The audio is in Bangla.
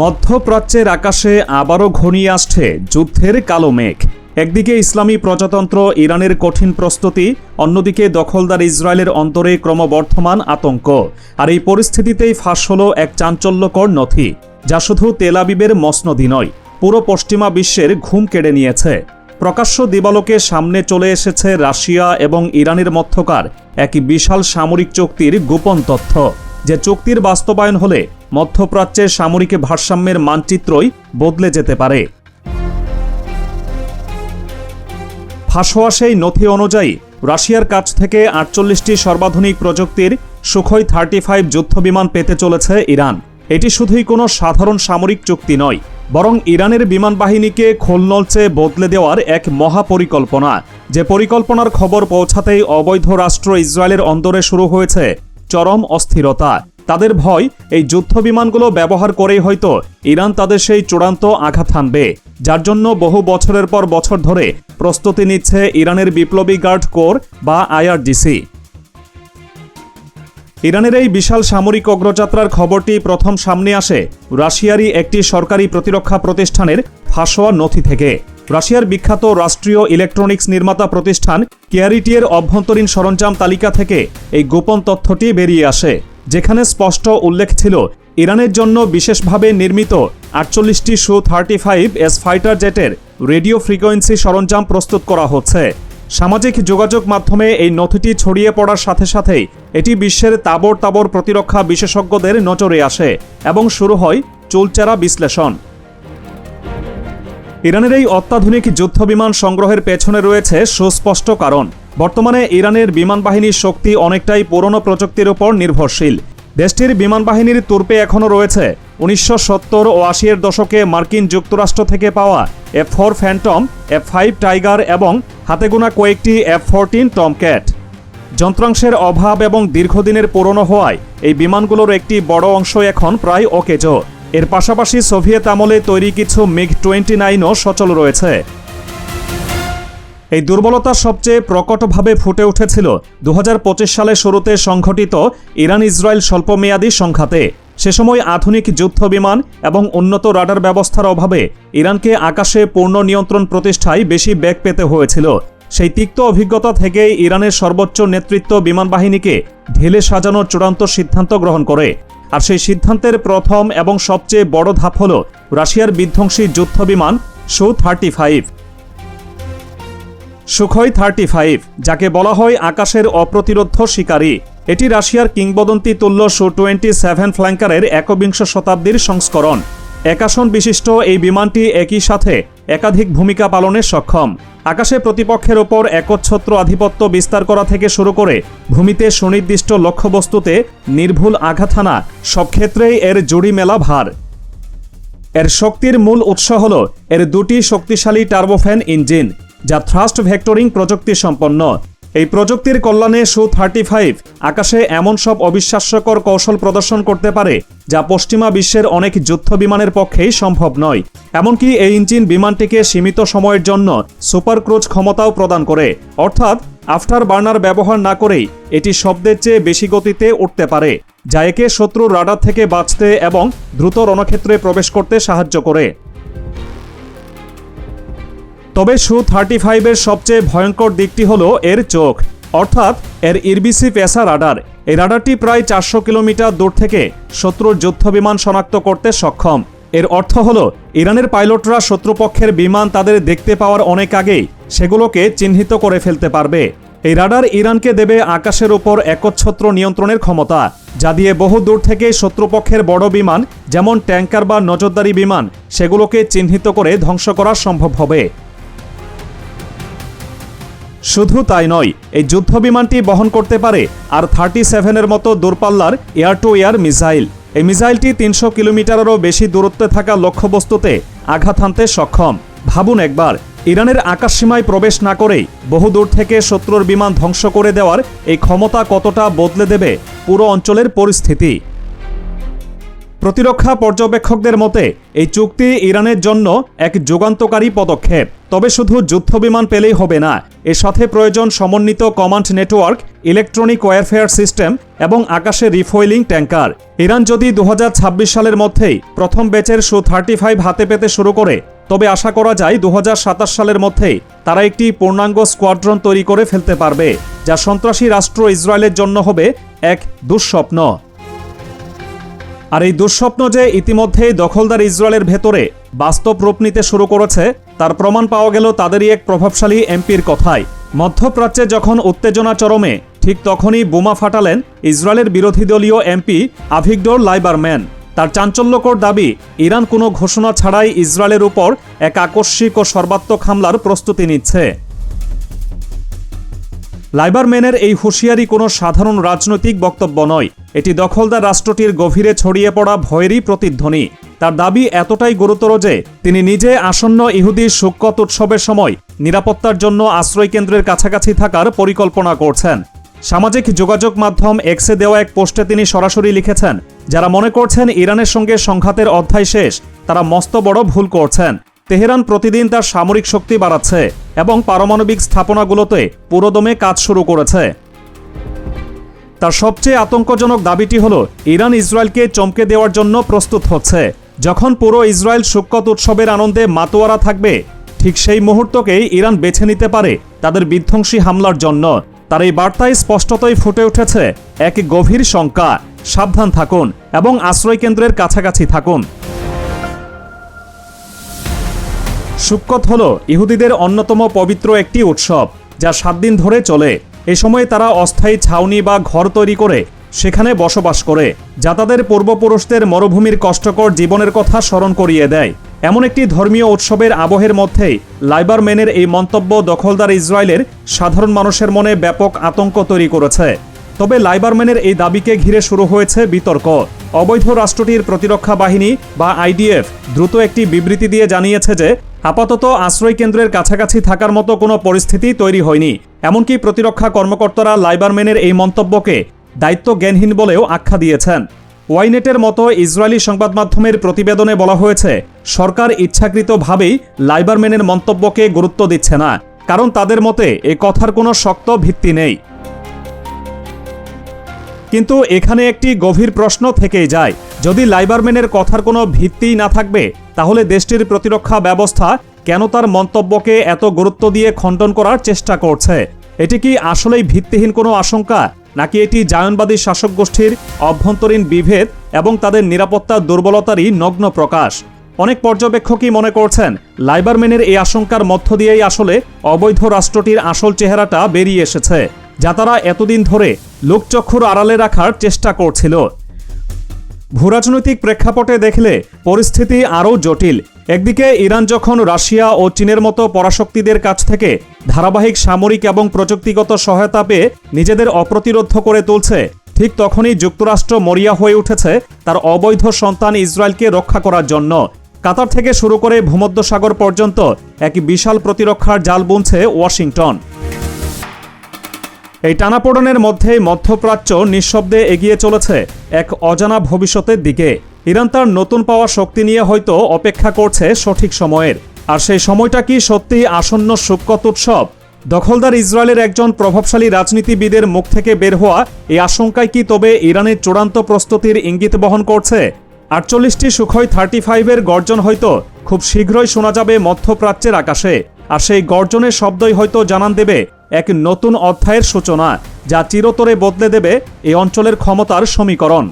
মধ্যপ্রাচ্যের আকাশে আবারও ঘনিয়ে আসছে যুদ্ধের কালো মেঘ। একদিকে ইসলামী প্রজাতন্ত্র ইরানের কঠিন প্রস্তুতি, অন্যদিকে দখলদার ইসরায়েলের অন্তরে ক্রমবর্ধমান আতঙ্ক। আর এই পরিস্থিতিতেই ফাঁস হল এক চাঞ্চল্যকর নথি, যা শুধু তেলাবিবের মসনদি নয়, পুরো পশ্চিমা বিশ্বের ঘুম কেড়ে নিয়েছে। প্রকাশ্য দিবালোকে সামনে চলে এসেছে রাশিয়া এবং ইরানের মধ্যকার এক বিশাল সামরিক চুক্তির গোপন তথ্য, যে চুক্তির বাস্তবায়ন হলে মধ্যপ্রাচ্যের সামরিক ভারসাম্যের মানচিত্রই বদলে যেতে পারে। ফাঁস সেই নথি অনুযায়ী রাশিয়ার কাছ থেকে আটচল্লিশটি সর্বাধুনিক প্রযুক্তির সুখই থার্টি ফাইভ যুদ্ধবিমান পেতে চলেছে ইরান। এটি শুধুই কোনো সাধারণ সামরিক চুক্তি নয়, বরং ইরানের বিমান বাহিনীকে খোলনলচে বদলে দেওয়ার এক মহাপরিকল্পনা। যে পরিকল্পনার খবর পৌঁছাতেই অবৈধ রাষ্ট্র ইসরায়েলের অন্দরে শুরু হয়েছে চরম অস্থিরতা। তাদের ভয়, এই যুদ্ধ বিমানগুলো ব্যবহার করেই হয়তো ইরান তাদের সেই চূড়ান্ত আঘাত হানবে। যার জন্য বহু বছরের পর বছর ধরে প্রস্তুতি নিচ্ছে ইরানের বিপ্লবী গার্ড কোর বা আইআরজিসি। ইরানের এই বিশাল সামরিক অগ্রযাত্রার খবরটি প্রথম সামনে আসে রাশিয়ারই একটি সরকারি প্রতিরক্ষা প্রতিষ্ঠানের ফাঁসোয়া নথি থেকে। রাশিয়ার বিখ্যাত রাষ্ট্রীয় ইলেকট্রনিক্স নির্মাতা প্রতিষ্ঠান কেয়ারিটিয়ের অভ্যন্তরীণ সরঞ্জাম তালিকা থেকে এই গোপন তথ্যটি বেরিয়ে আসে। যেখানে স্পষ্ট উল্লেখ ছিল, ইরানের জন্য বিশেষভাবে নির্মিত আটচল্লিশটি Su thirty five S fighter জেটের radio frequency সরঞ্জাম প্রস্তুত করা হচ্ছে। সামাজিক যোগাযোগ মাধ্যমে এই নথিটি ছড়িয়ে পড়ার সাথে সাথেই এটি বিশ্বের তাবর তাবর প্রতিরক্ষা বিশেষজ্ঞদের নজরে আসে এবং শুরু হয় চুলচেরা বিশ্লেষণ। ইরানের এই অত্যাধুনিক যুদ্ধবিমান সংগ্রহের পেছনে রয়েছে সুস্পষ্ট কারণ। বর্তমানে ইরানের বিমান বাহিনীর শক্তি অনেকটাই পুরনো প্রযুক্তির ওপর নির্ভরশীল। দেশটির বিমান বাহিনীর তুর্পে এখনও রয়েছে উনিশশো সত্তর ও আশির দশকে মার্কিন যুক্তরাষ্ট্র থেকে পাওয়া F four Phantom, F five Tiger এবং হাতে গোনা কয়েকটি এফ ফোরটিন টমক্যাট। যন্ত্রাংশের অভাব এবং দীর্ঘদিনের পুরনো হওয়ায় এই বিমানগুলোর একটি বড় অংশ এখন প্রায় অকেজো। এর পাশাপাশি সোভিয়েত আমলে তৈরি কিছু মিগ টোয়েন্টি নাইনও সচল রয়েছে। এই দুর্বলতা সবচেয়ে প্রকটভাবে ফুটে উঠেছিল দু সালের শুরুতে সংঘটিত ইরান ইসরায়েল স্বল্পমেয়াদী সংঘাতে। সে সময় আধুনিক যুদ্ধ বিমান এবং উন্নত রাডার ব্যবস্থার অভাবে ইরানকে আকাশে পূর্ণ নিয়ন্ত্রণ প্রতিষ্ঠায় বেশি বেগ পেতে হয়েছিল। সেই তিক্ত অভিজ্ঞতা থেকেই ইরানের সর্বোচ্চ নেতৃত্ব বিমান বাহিনীকে ঢেলে সাজানোর চূড়ান্ত সিদ্ধান্ত গ্রহণ করে। আর সেই সিদ্ধান্তের প্রথম এবং সবচেয়ে বড় ধাপ হল রাশিয়ার বিধ্বংসী যুদ্ধ বিমান Su thirty five. Sukhoi thirty five যাকে বলা হয় আকাশের অপ্রতিরোধ শিকারী। এটি রাশিয়ার কিংবদন্তি তুল্য শু টোয়েন্টি সেভেন ফ্ল্যাঙ্কারের একবিংশ শতাব্দীর সংস্করণ। একাশন বিশিষ্ট এই বিমানটি একই সাথে একাধিক ভূমিকা পালনে সক্ষম। আকাশে প্রতিপক্ষের ওপর একচ্ছত্র আধিপত্য বিস্তার করা থেকে শুরু করে ভূমিতে সুনির্দিষ্ট লক্ষ্যবস্তুতে নির্ভুল আঘাত হানা সব ক্ষেত্রেই এর জুড়ি মেলা ভার। এর শক্তির মূল উৎস হল এর দুটি শক্তিশালী টার্বোফ্যান ইঞ্জিন। যা থ্রাস্ট ভেক্টরিং প্রযুক্তি সম্পন্ন। এই প্রযুক্তির কল্যাণে সু থার্টি ফাইভ আকাশে এমন সব অবিশ্বাস্যকর কৌশল প্রদর্শন করতে পারে, যা পশ্চিমা বিশ্বের অনেক যুদ্ধ বিমানের পক্ষেই সম্ভব নয়। এমনকি এই ইঞ্জিন বিমানটিকে সীমিত সময়ের জন্য সুপার ক্রুজ ক্ষমতাও প্রদান করে। অর্থাৎ আফটার বার্নার ব্যবহার না করেই এটি শব্দের চেয়ে বেশি গতিতে উঠতে পারে, যা একে শত্রুর রাডার থেকে বাঁচতে এবং দ্রুত রণক্ষেত্রে প্রবেশ করতে সাহায্য করে। তবে সু থার্টি ফাইভের সবচেয়ে ভয়ঙ্কর দিকটি হল এর চোখ। অর্থাৎ এর ইরবিসি পেসা রাডার। এই রাডারটি প্রায় চারশো কিলোমিটার দূর থেকে শত্রুর যুদ্ধ বিমান শনাক্ত করতে সক্ষম। এর অর্থ হল, ইরানের পাইলটরা শত্রুপক্ষের বিমান তাদের দেখতে পাওয়ার অনেক আগেই সেগুলোকে চিহ্নিত করে ফেলতে পারবে। এই রাডার ইরানকে দেবে আকাশের উপর একচ্ছত্র নিয়ন্ত্রণের ক্ষমতা, যা দিয়ে বহু দূর থেকে শত্রুপক্ষের বড় বিমান, যেমন ট্যাঙ্কার বা নজরদারি বিমান, সেগুলোকে চিহ্নিত করে ধ্বংস করা সম্ভব হবে। শুধু তাই নয়, এই যুদ্ধ বিমানটি বহন করতে পারে আর থার্টি সেভেনের মতো দূরপাল্লার এয়ার টু এয়ার মিসাইল। এই মিসাইলটি তিনশো কিলোমিটারেরও বেশি দূরত্বে থাকা লক্ষ্যবস্তুতে আঘাত হানতে সক্ষম। ভাবুন একবার, ইরানের আকাশসীমায় প্রবেশ না করেই বহুদূর থেকে শত্রুর বিমান ধ্বংস করে দেওয়ার এই ক্ষমতা কতটা বদলে দেবে পুরো অঞ্চলের পরিস্থিতি। প্রতিরক্ষা পর্যবেক্ষকদের মতে, এই চুক্তি ইরানের জন্য এক যুগান্তকারী পদক্ষেপ। তবে শুধু যুদ্ধবিমান পেলেই হবে না, এর সাথে প্রয়োজন সমন্বিত command network, electronic warfare system এবং আকাশে রিফয়েলিং ট্যাঙ্কার। ইরান যদি দু হাজার ছাব্বিশ সালের মধ্যেই প্রথম ব্যাচের সু থার্টি ফাইভ হাতে পেতে শুরু করে, তবে আশা করা যায় দু হাজার সাতাশ সালের মধ্যেই তারা একটি পূর্ণাঙ্গ স্কোয়াড্রন তৈরি করে ফেলতে পারবে, যা সন্ত্রাসী রাষ্ট্র ইসরায়েলের জন্য হবে এক দুঃস্বপ্ন। আর এই দুঃস্বপ্ন যে ইতিমধ্যেই দখলদার ইসরায়েলের ভেতরে বাস্তব রূপ নিতে শুরু করেছে, তার প্রমাণ পাওয়া গেল তাদেরই এক প্রভাবশালী এমপির কথায়। মধ্যপ্রাচ্যে যখন উত্তেজনা চরমে, ঠিক তখনই বোমা ফাটালেন ইসরায়েলের বিরোধী দলীয় এমপি আভিগডোর লাইবারম্যান। তার চাঞ্চল্যকর দাবি, ইরান কোনো ঘোষণা ছাড়াই ইসরায়েলের উপর এক আকস্মিক ও সর্বাত্মক হামলার প্রস্তুতি নিচ্ছে। লাইবারম্যানের এই হুঁশিয়ারি কোনো সাধারণ রাজনৈতিক বক্তব্য নয়। এটি দখলদার রাষ্ট্রটির গভীরে ছড়িয়ে পড়া ভয়েরই প্রতিধ্বনি। তার দাবি এতটাই গুরুতর যে, তিনি নিজে আসন্ন ইহুদি সুক্কত উৎসবের সময় নিরাপত্তার জন্য আশ্রয়কেন্দ্রের কাছাকাছি থাকার পরিকল্পনা করছেন। সামাজিক যোগাযোগ মাধ্যম এক্সে দেওয়া এক পোস্টে তিনি সরাসরি লিখেছেন, যারা মনে করছেন ইরানের সঙ্গে সংঘাতের অধ্যায় শেষ, তারা মস্ত বড় ভুল করছেন। তেহরান প্রতিদিন তার সামরিক শক্তি বাড়াচ্ছে। এবং পারমাণবিক স্থাপনাগুলোতে পুরোদমে কাজ শুরু করেছে। তার সবচেয়ে আতঙ্কজনক দাবিটি হল, ইরান ইসরায়েলকে চমকে দেওয়ার জন্য প্রস্তুত হচ্ছে। যখন পুরো ইসরায়েল সুক্কত উৎসবের আনন্দে মাতোয়ারা থাকবে, ঠিক সেই মুহূর্তকেই ইরান বেছে নিতে পারে তাদের বিধ্বংসী হামলার জন্য। তার এই বার্তায় স্পষ্টতই ফুটে উঠেছে, এক গভীর শঙ্কা, সাবধান থাকুন এবং আশ্রয়কেন্দ্রের কাছাকাছি থাকুন। সুক্কত হল ইহুদিদের অন্যতম পবিত্র একটি উৎসব, যা সাত দিন ধরে চলে। এ সময় তারা অস্থায়ী ছাউনি বা ঘর তৈরি করে, সেখানে বসবাস করে, যা তাদের পূর্বপুরুষদের মরুভূমির কষ্টকর জীবনের কথা স্মরণ করিয়ে দেয়। এমন একটি ধর্মীয় উৎসবের আবহের মধ্যেই লাইবারম্যানের এই মন্তব্য দখলদার ইসরায়েলের সাধারণ মানুষের মনে ব্যাপক আতঙ্ক তৈরি করেছে। তবে লাইবারম্যানের এই দাবিকে ঘিরে শুরু হয়েছে বিতর্ক। অবৈধ রাষ্ট্রটির প্রতিরক্ষা বাহিনী বা আইডিএফ দ্রুত একটি বিবৃতি দিয়ে জানিয়েছে যে আপাতত আশ্রয় কেন্দ্রের কাছাকাছি থাকার মতো কোনো পরিস্থিতি তৈরি হয়নি। এমনকি প্রতিরক্ষা কর্মকর্তারা লাইবারম্যানের এই মন্তব্যকে দায়িত্ব জ্ঞানহীন বলেও আখ্যা দিয়েছেন। ওয়াইনেটের মতো ইসরায়েলি সংবাদ মাধ্যমের প্রতিবেদনে বলা হয়েছে, সরকার ইচ্ছাকৃতভাবেই লাইবারম্যানের মন্তব্যকে গুরুত্ব দিচ্ছে না, কারণ তাদের মতে এ কথার কোনো শক্ত ভিত্তি নেই। কিন্তু এখানে একটি গভীর প্রশ্ন থেকেই যায়, যদি লাইবারম্যানের কথার কোনো ভিত্তিই না থাকবে তাহলে দেশটির প্রতিরক্ষা ব্যবস্থা কেন তার মন্তব্যকে এত গুরুত্ব দিয়ে খণ্ডন করার চেষ্টা করছে? এটি কি আসলেই ভিত্তিহীন কোনো আশঙ্কা, নাকি এটি জায়নবাদী শাসক গোষ্ঠীর অভ্যন্তরীণ বিভেদ এবং তাদের নিরাপত্তা দুর্বলতারই নগ্ন প্রকাশ? অনেক পর্যবেক্ষকই মনে করছেন, লাইবারম্যানের এই আশঙ্কার মধ্য দিয়েই আসলে অবৈধ রাষ্ট্রটির আসল চেহারাটা বেরিয়ে এসেছে, যা তারা এতদিন ধরে লোকচক্ষুর আড়ালে রাখার চেষ্টা করছিল। ভূরাজনৈতিক প্রেক্ষাপটে দেখলে পরিস্থিতি আরও জটিল। একদিকে ইরান যখন রাশিয়া ও চীনের মতো পরাশক্তিদের কাছ থেকে ধারাবাহিক সামরিক এবং প্রযুক্তিগত সহায়তা পেয়ে নিজেদের অপ্রতিরোধ করে তুলছে, ঠিক তখনই যুক্তরাষ্ট্র মরিয়া হয়ে উঠেছে তার অবৈধ সন্তান ইসরায়েলকে রক্ষা করার জন্য। কাতার থেকে শুরু করে ভূমধ্যসাগর পর্যন্ত এক বিশাল প্রতিরক্ষার জাল বুনছে ওয়াশিংটন। এই টানাপোড়নের মধ্যে মধ্যপ্রাচ্য নিঃশব্দে এগিয়ে চলেছে এক অজানা ভবিষ্যতের দিকে। ইরান তার নতুন পাওয়া শক্তি নিয়ে হয়তো অপেক্ষা করছে সঠিক সময়ের। আর সেই সময়টা কি সত্যি আসন্ন সুক্কত উৎসব? দখলদার ইসরায়েলের একজন প্রভাবশালী রাজনীতিবিদের মুখ থেকে বের হওয়া এই আশঙ্কায় কি তবে ইরানের চূড়ান্ত প্রস্তুতির ইঙ্গিত বহন করছে? আটচল্লিশটি সুখই থার্টি ফাইভের গর্জন হয়তো খুব শীঘ্রই শোনা যাবে মধ্যপ্রাচ্যের আকাশে। আর সেই গর্জনের শব্দই হয়তো জানান দেবে এক নতুন অধ্যায়ের সূচনা যা চিরতরে বদলে দেবে এই অঞ্চলের ক্ষমতার সমীকরণ।